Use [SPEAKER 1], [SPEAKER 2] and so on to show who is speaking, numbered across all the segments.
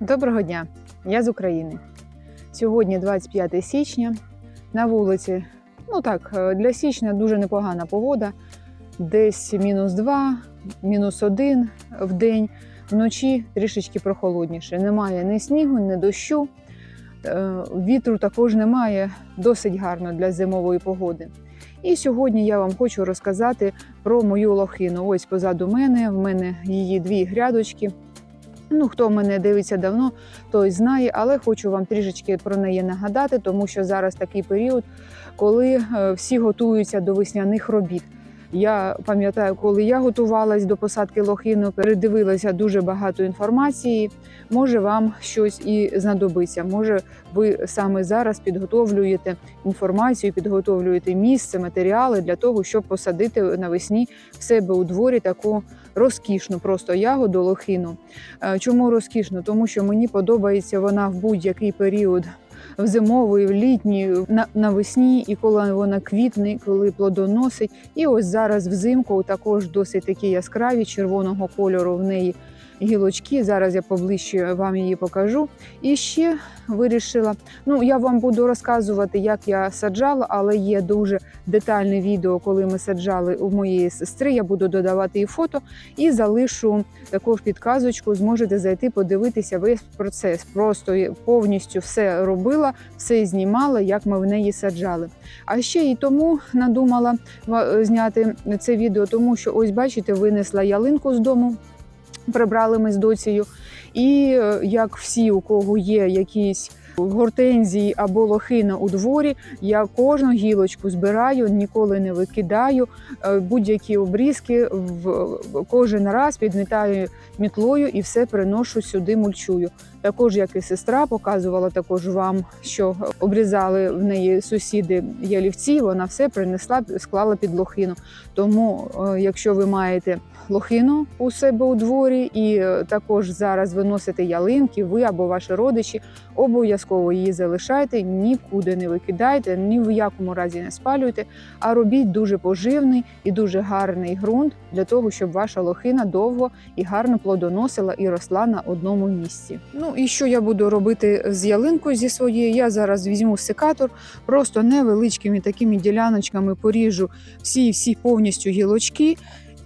[SPEAKER 1] Доброго дня, я з України. Сьогодні 25 січня. На вулиці, ну так, е, для січня дуже непогана погода. Десь мінус 2, мінус 1 в день. Вночі трішечки прохолодніше. Немає ні снігу, ні дощу. Е, Вітру також немає. Досить гарно для зимової погоди. І сьогодні я вам хочу розказати про мою лохину. Ось позаду мене. В мене її дві грядочки. Ну, хто мене дивиться давно, той знає, але хочу вам трішечки про неї нагадати, тому що зараз такий період, коли е, всі готуються до весняних робіт. Я пам'ятаю, коли я готувалась до посадки лохину, передивилася дуже багато інформації. Може, вам щось і знадобиться. Може, ви саме зараз підготовлюєте інформацію, підготовлюєте місце, матеріали для того, щоб посадити навесні в себе у дворі таку розкішну просто ягоду лохину. Е, Чому розкішно? Тому що мені подобається вона в будь-який період. В зимовий, в літній, на, навесні, і коли вона квітне, коли плодоносить. І ось зараз взимку також досить такі яскраві червоного кольору в неї гілочки. Зараз я поближче вам її покажу. І ще вирішила. Ну я вам буду розказувати, як я саджала, але є дуже детальне відео, коли ми саджали у моєї сестри. Я буду додавати і фото, і залишу також підказочку. Зможете зайти, подивитися весь процес. Просто повністю все робила, все знімала, як ми в неї саджали. А ще і тому надумала зняти це відео, тому що ось бачите, винесла ялинку з дому. Прибрали ми з доцією, і е, як всі, у кого є якісь гортензії або лохина у дворі, я кожну гілочку збираю, ніколи не викидаю. Е, Будь-які обрізки кожен раз підмітаю мітлою і все приношу сюди, мульчую. Також, як і сестра, показувала також вам, що обрізали в неї сусіди ялівці. Вона все принесла, склала під лохину. Тому, е, якщо ви маєте лохину у себе у дворі, і е, також зараз виносите ялинки, ви або ваші родичі, обов'язково її залишайте, нікуди не викидайте, ні в якому разі не спалюйте, а робіть дуже поживний і дуже гарний ґрунт для того, щоб ваша лохина довго і гарно плодоносила і росла на одному місці. Ну і що я буду робити з ялинкою зі своєю? Я зараз візьму секатор, просто невеличкими такими діляночками поріжу всі всі повністю гілочки.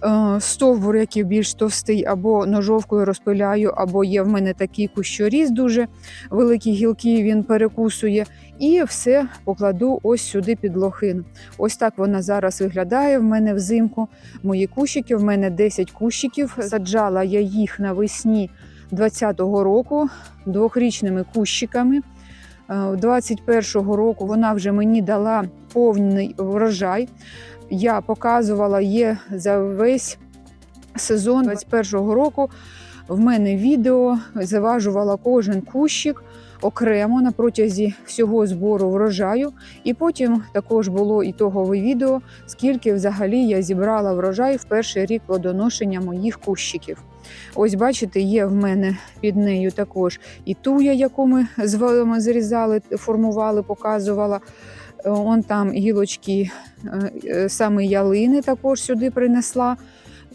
[SPEAKER 1] Е, Стовбур, який більш товстий, або ножовкою розпиляю, або є в мене такий кущоріз, дуже великі гілки він перекусує. І все покладу ось сюди під лохину. Ось так вона зараз виглядає в мене взимку. Мої кущики, в мене 10 кущиків. Саджала я їх навесні 20-го року двохрічними кущиками. Е, 21-го року вона вже мені дала повний врожай. Я показувала є за весь сезон 21-го року. В мене відео заважувала кожен кущик окремо на протязі всього збору врожаю. І потім також було ітогове відео, скільки взагалі я зібрала врожай в перший рік плодоношення моїх кущиків. Ось бачите, є в мене під нею також і туя, яку ми з вами зрізали, формували, показувала. Он там гілочки е, е, саме ялини також сюди принесла.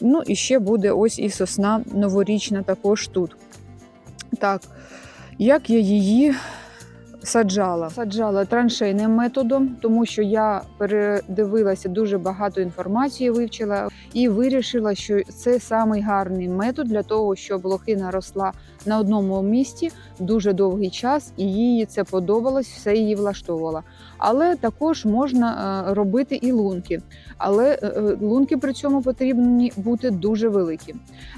[SPEAKER 1] Ну і ще буде ось і сосна новорічна також тут. Так, як я її саджала? Саджала траншейним методом, тому що я передивилася дуже багато інформації, вивчила і вирішила, що це самий гарний метод для того, щоб лохина росла на одному місці дуже довгий час, і їй це подобалось, все її влаштовувало. Але також можна е, робити і лунки. Але е, е, лунки при цьому потрібні бути дуже великі.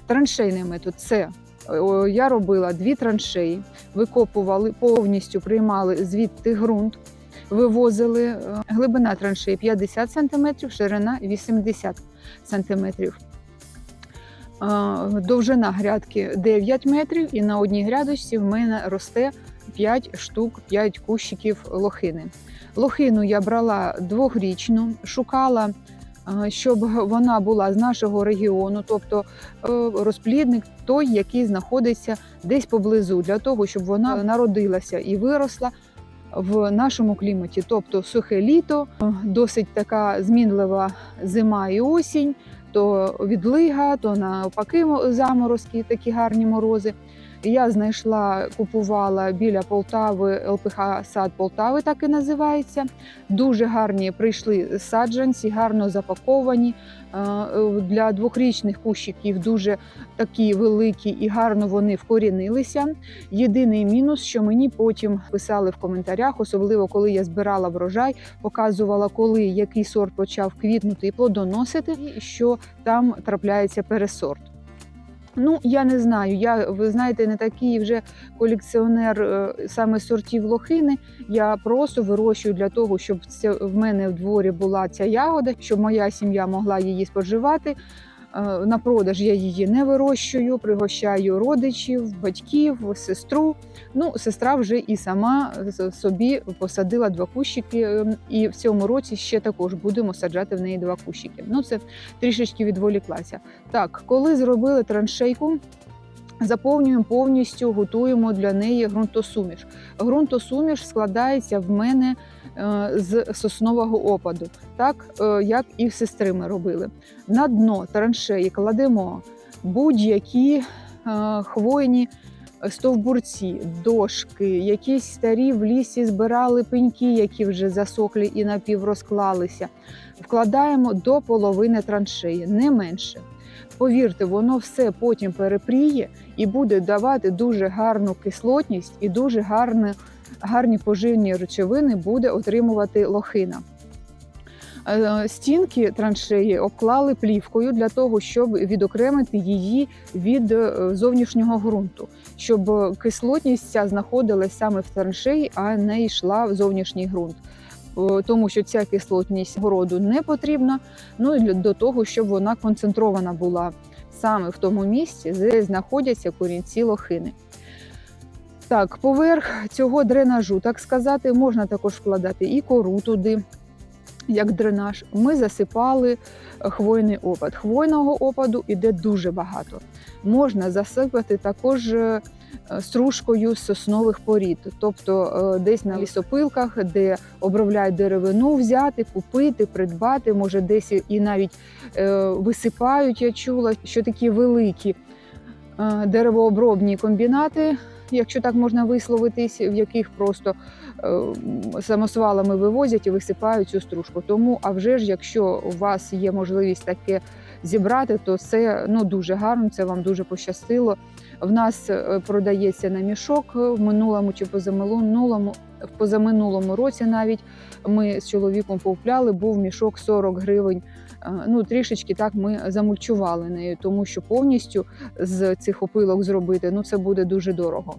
[SPEAKER 1] Траншейний метод це я робила дві траншеї, викопували повністю, приймали звідти ґрунт, вивозили е, глибина траншеї 50 см, ширина 80 см. Довжина грядки 9 метрів, і на одній грядочці в мене росте 5 штук, 5 кущиків лохини. Лохину я брала двохрічну, шукала, е, щоб вона була з нашого регіону, тобто е, розплідник той, який знаходиться десь поблизу, для того, щоб вона народилася і виросла в нашому кліматі, тобто сухе літо, е, досить така змінлива зима і осінь, то відлига, то навпаки мо- заморозки, такі гарні морози. Я знайшла, купувала біля Полтави ЛПХ сад Полтави, так і називається. Дуже гарні прийшли саджанці, гарно запаковані. Е, Для двохрічних кущиків дуже такі великі і гарно вони вкорінилися. Єдиний мінус, що мені потім писали в коментарях, особливо коли я збирала врожай, показувала, коли який сорт почав квітнути і плодоносити, і що там трапляється пересорт. Ну, я не знаю. Я, ви знаєте, не такий вже колекціонер е, саме сортів лохини. Я просто вирощую для того, щоб це в мене в дворі була ця ягода, щоб моя сім'я могла її споживати. Е, На продаж я її не вирощую, пригощаю родичів, батьків, сестру. Ну, сестра вже і сама собі посадила два кущики, е, і в цьому році ще також будемо саджати в неї два кущики. Ну, це трішечки відволіклася. Так, коли зробили траншейку, заповнюємо повністю, готуємо для неї ґрунтосуміш. Ґрунтосуміш складається в мене з соснового опаду, так е, як і в сестри ми робили. На дно траншеї кладемо будь-які е, хвойні стовбурці, дошки, якісь старі в лісі збирали пеньки, які вже засохлі і напіврозклалися. Вкладаємо до половини траншеї, не менше. Повірте, воно все потім перепріє і буде давати дуже гарну кислотність і дуже гарні, гарні поживні речовини буде отримувати лохина. Е, Стінки траншеї обклали плівкою для того, щоб відокремити її від е, зовнішнього ґрунту, щоб кислотність ця знаходилась саме в траншеї, а не йшла в зовнішній ґрунт. Е, Тому що ця кислотність городу не потрібна, ну і до того, щоб вона концентрована була саме в тому місці, де знаходяться корінці лохини. Так, поверх цього дренажу, так сказати, можна також вкладати і кору туди, як дренаж. Ми засипали хвойний опад. Хвойного опаду іде дуже багато. Можна засипати також е, стружкою соснових порід, тобто е, десь на лісопилках, де обробляють деревину, взяти, купити, придбати, може десь і навіть е, висипають. Я чула, що такі великі деревообробні комбінати, якщо так можна висловитись, в яких просто е, самосвалами вивозять і висипають цю стружку. Тому, а вже ж, якщо у вас є можливість таке зібрати, то це ну дуже гарно. Це вам дуже пощастило. В нас е, продається на мішок в минулому чи позаминулому, в позаминулому році навіть ми з чоловіком повпляли, був мішок 40 гривень. Е, Ну, трішечки так ми замульчували нею, тому що повністю з цих опилок зробити ну це буде дуже дорого.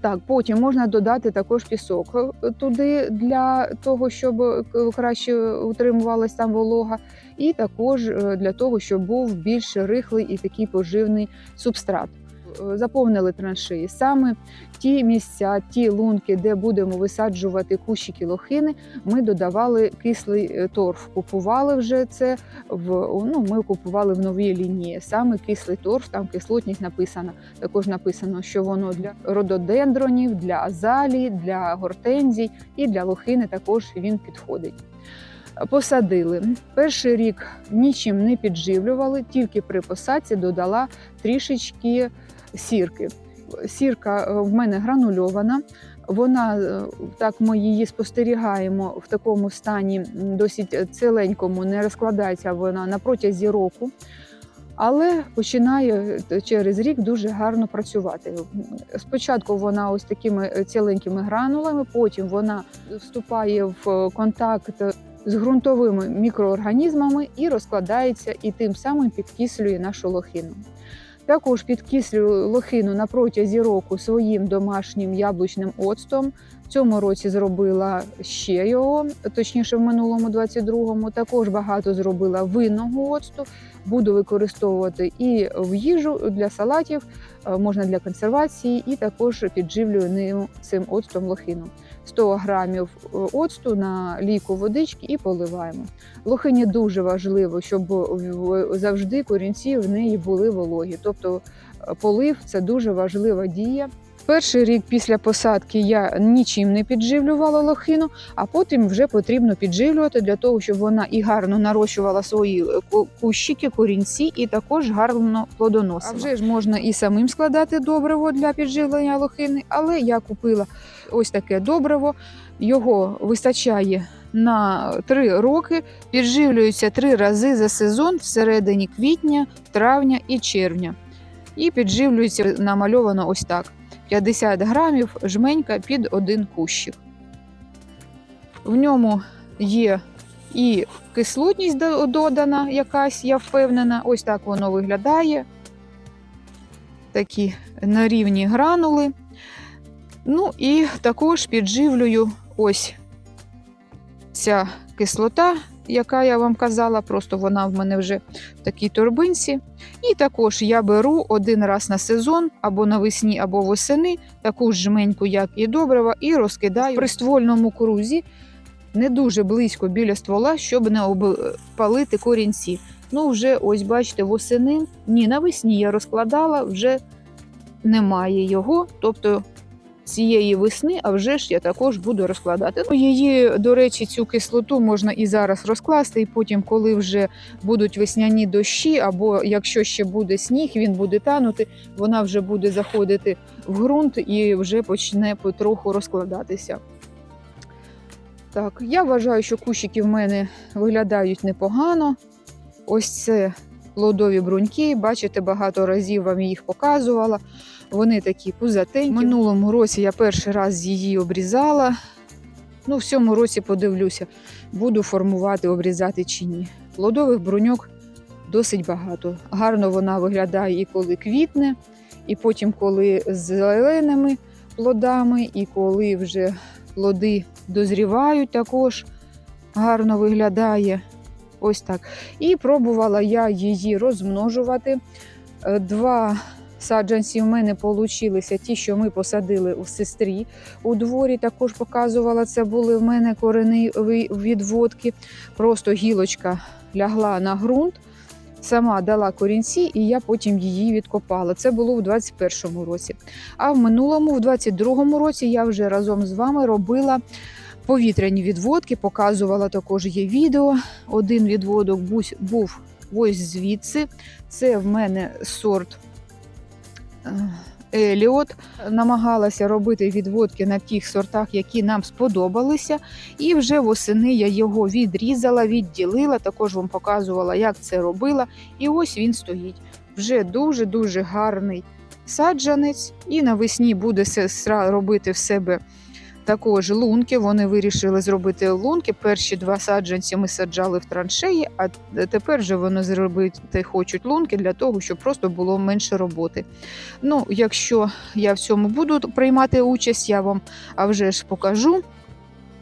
[SPEAKER 1] Так, потім можна додати також пісок е, туди для того, щоб е, краще утримувалась там волога, і також для того, щоб був більш рихлий і такий поживний субстрат. Е, Заповнили траншеї саме ті місця, ті лунки, де будемо висаджувати кущики лохини. Ми додавали кислий е, торф. Купували вже це в ну. Ми купували в новій лінії. Саме кислий торф, там кислотність написана. Також написано, що воно для рододендронів, для азалій, для гортензій і для лохини також він підходить. Посадили. Перший рік нічим не підживлювали, тільки при посадці додала трішечки сірки. Сірка е, в мене гранульована. Вона е, так ми її спостерігаємо в такому стані досить ціленькому, не розкладається вона на протязі року. Але починає е, через рік дуже гарно працювати. Спочатку вона ось такими ціленькими гранулами, потім вона вступає в контакт з ґрунтовими мікроорганізмами і розкладається, і тим самим підкислює нашу лохину. Також підкислюю лохину на протязі року своїм домашнім яблучним оцтом. В цьому році зробила ще його, точніше в минулому 22-му. Також багато зробила винного оцту. Буду використовувати і в їжу для салатів, е, можна для консервації, і також підживлюю ним цим оцтом лохину. 100 грамів е, оцту на лійку водички і поливаємо. Лохині дуже важливо, щоб завжди корінці в неї були вологі. Тобто е, полив це дуже важлива дія. Перший рік після посадки я нічим не підживлювала лохину, а потім вже потрібно підживлювати для того, щоб вона і гарно нарощувала свої е, кущики, корінці, і також гарно плодоносила. А вже ж можна і самим складати добриво для підживлення лохини, але я купила ось таке добриво. Його вистачає на три роки, підживлюється три рази за сезон всередині квітня, травня і червня. І підживлюється намальовано ось так: 50 грамів жменька під один кущик. В ньому є і кислотність додана, якась, я впевнена. Ось так воно виглядає. Такі на рівні гранули. Ну і також підживлюю ось ця кислота, яка я вам казала, просто вона в мене вже в такій торбинці. І також я беру один раз на сезон, або навесні, або восени, таку ж жменьку, як і добрива, і розкидаю в приствольному крузі не дуже близько біля ствола, щоб не обпалити корінці. Ну, вже ось бачите, восени, ні, навесні я розкладала, вже немає його. Тобто цієї весни, а вже ж я також буду розкладати. Ну, її, до речі, цю кислоту можна і зараз розкласти, і потім, коли вже будуть весняні дощі, або якщо ще буде сніг, він буде танути, вона вже буде заходити в ґрунт і вже почне потроху розкладатися. Так, я вважаю, що кущики в мене виглядають непогано. Ось це плодові бруньки. Бачите, багато разів вам їх показувала. Вони такі пузатенькі. Минулому році я перший раз її обрізала. Ну, в цьому році подивлюся, буду формувати, обрізати чи ні. Плодових бруньок досить багато. Гарно вона виглядає і коли квітне, і потім, коли з зеленими плодами, і коли вже плоди дозрівають, також гарно виглядає. Ось так. І пробувала я її розмножувати. Е, Два саджанці в мене получилися ті, що ми посадили у сестрі у дворі. Також показувала це були в мене кореневі відводки. Просто гілочка лягла на ґрунт, сама дала корінці, і я потім її відкопала. Це було в 21-му році. А в минулому, в 22-му році, я вже разом з вами робила. Повітряні відводки, показувала також є відео. Один відводок був ось звідси. Це в мене сорт Еліот. Намагалася робити відводки на тих сортах, які нам сподобалися. І вже восени я його відрізала, відділила. Також вам показувала, як це робила. І ось він стоїть. Вже дуже-дуже гарний саджанець. І навесні буде сестра робити в себе також лунки. Вони вирішили зробити лунки. Перші два саджанці ми саджали в траншеї, а тепер вже вони зробити хочуть лунки для того, щоб просто було менше роботи. Ну, якщо я в цьому буду приймати участь, я вам а вже ж покажу.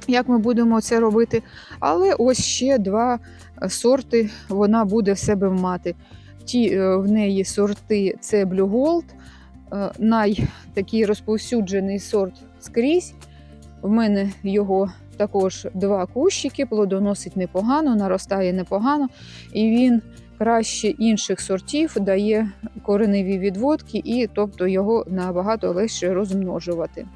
[SPEAKER 1] Як ми будемо це робити, але ось ще два сорти вона буде в себе мати. Ті е, в неї сорти це Blue Gold, е, най розповсюджений сорт скрізь. В мене його також два кущики, плодоносить непогано, наростає непогано, і він краще інших сортів дає кореневі відводки, і тобто його набагато легше розмножувати.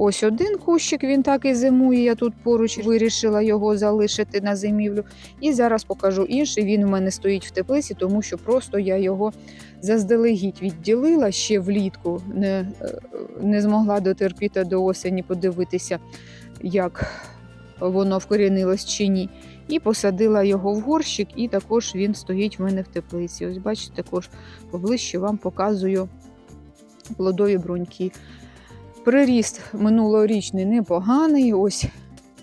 [SPEAKER 1] Ось один кущик, він так і зимує. Я тут поруч вирішила його залишити на зимівлю. І зараз покажу інший. Він у мене стоїть в теплиці, тому що просто я його заздалегідь відділила ще влітку, не, е, не змогла дотерпіти до осені подивитися, як воно вкорінилось чи ні. І посадила його в горщик, і також він стоїть в мене в теплиці. Ось бачите, також поближче вам показую плодові бруньки. Приріст минулорічний непоганий. Ось,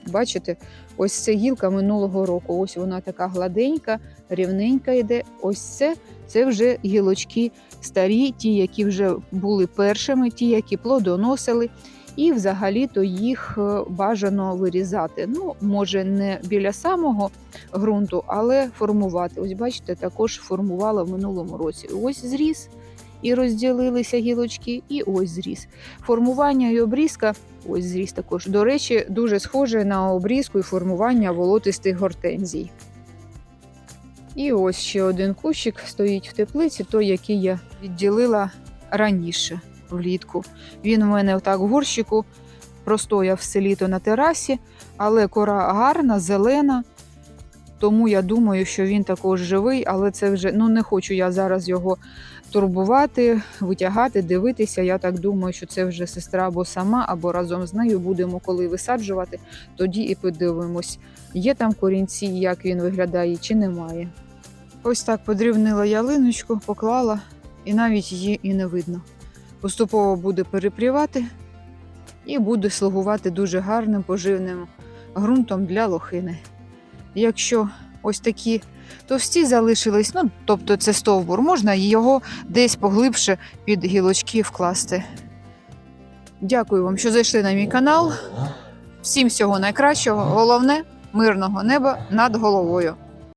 [SPEAKER 1] бачите, ось це гілка минулого року. Ось вона така гладенька, рівненька йде. Ось це, це вже гілочки старі, ті, які вже були першими, ті, які плодоносили. І взагалі-то їх е, бажано вирізати. Ну, може, не біля самого ґрунту, але формувати. Ось бачите, також формувала в минулому році. Ось зріс і розділилися гілочки, і ось зріс. Формування і обрізка, ось зріс також. До речі, дуже схоже на обрізку і формування волотистих гортензій. І ось ще один кущик стоїть в теплиці, той, який я відділила раніше, влітку. Він у мене отак в горщику простояв все літо на терасі, але кора гарна, зелена. Тому я думаю, що він також живий, але це вже ну не хочу я зараз його турбувати, витягати, дивитися. Я так думаю, що це вже сестра або сама, або разом з нею будемо коли висаджувати, тоді і подивимось, є там корінці, як він виглядає, чи немає. Ось так подрібнила ялиночку, поклала, і навіть її і не видно. Поступово буде перепрівати і буде слугувати дуже гарним поживним ґрунтом для лохини. Якщо ось такі товсті залишились, ну тобто це стовбур, можна його десь поглибше під гілочки вкласти. Дякую вам, що зайшли на мій канал. Всім всього найкращого. Головне мирного неба над головою.